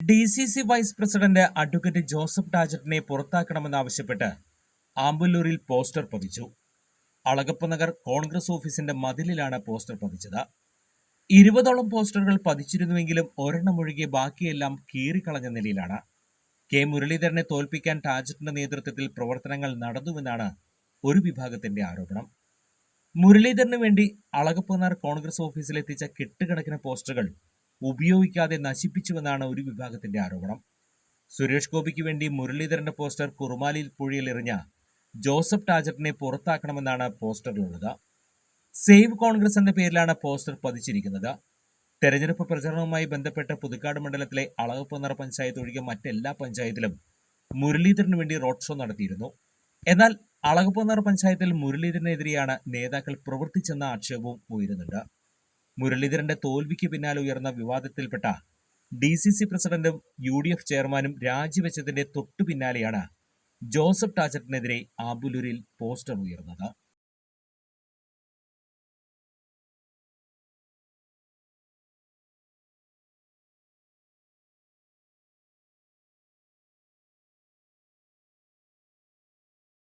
D C C vice president advocate Joseph ടാജറ്റിനെ പുറത്താക്കണമെന്നാവശ്യപ്പെട്ട് ആമ്പല്ലൂരിൽ poster പതിച്ചു. അളകപ്പ് നഗർ കോൺഗ്രസ് ഓഫീസിന്റെ മതിലിലാണ് പോസ്റ്റർ പതിച്ചത്. ഇരുപതോളം പോസ്റ്ററുകൾ പതിച്ചിരുന്നുവെങ്കിലും ഒരെണ്ണം ഒഴികെ ബാക്കിയെല്ലാം കീറിക്കളഞ്ഞ നിലയിലാണ്. കെ മുരളീധരനെ തോൽപ്പിക്കാൻ ടാജറ്റിന്റെ നേതൃത്വത്തിൽ പ്രവർത്തനങ്ങൾ നടന്നുവെന്നാണ് ഒരു വിഭാഗത്തിന്റെ ആരോപണം. മുരളീധരന് വേണ്ടി അളഗപ്പനാർ കോൺഗ്രസ് ഓഫീസിലെത്തിച്ച കെട്ടുകണക്കിന് പോസ്റ്ററുകൾ ഉപയോഗിക്കാതെ നശിപ്പിച്ചുവെന്നാണ് ഒരു വിഭാഗത്തിന്റെ ആരോപണം. സുരേഷ് ഗോപിക്ക് വേണ്ടി മുരളീധരന്റെ പോസ്റ്റർ കുറുമാലിയിൽ പുഴയിൽ എറിഞ്ഞ ജോസഫ് ടാജറ്റിനെ പുറത്താക്കണമെന്നാണ് പോസ്റ്ററിലുള്ളത്. സേവ് കോൺഗ്രസ് എന്ന പേരിലാണ് പോസ്റ്റർ പതിച്ചിരിക്കുന്നത്. തെരഞ്ഞെടുപ്പ് പ്രചരണവുമായി ബന്ധപ്പെട്ട് പുതുക്കാട് മണ്ഡലത്തിലെ അളകപ്പന്നറ പഞ്ചായത്ത് ഒഴികെ മറ്റെല്ലാ പഞ്ചായത്തിലും മുരളീധരന് വേണ്ടി റോഡ് ഷോ നടത്തിയിരുന്നു. എന്നാൽ അളകപ്പന്നറ പഞ്ചായത്തിൽ മുരളീധരനെതിരെയാണ് നേതാക്കൾ പ്രവർത്തിച്ചെന്ന ആക്ഷേപവും ഉയരുന്നുണ്ട്. മുരളീധരന്റെ തോൽവിക്ക് പിന്നാലെ ഉയർന്ന വിവാദത്തിൽപ്പെട്ട ഡി സി സി പ്രസിഡന്റും യു ഡി എഫ് ചെയർമാനും രാജിവെച്ചതിന്റെ തൊട്ടു പിന്നാലെയാണ് ജോസഫ് ടാജറ്റിനെതിരെ ആബുലൂരിൽ പോസ്റ്റർ ഉയർന്നത്.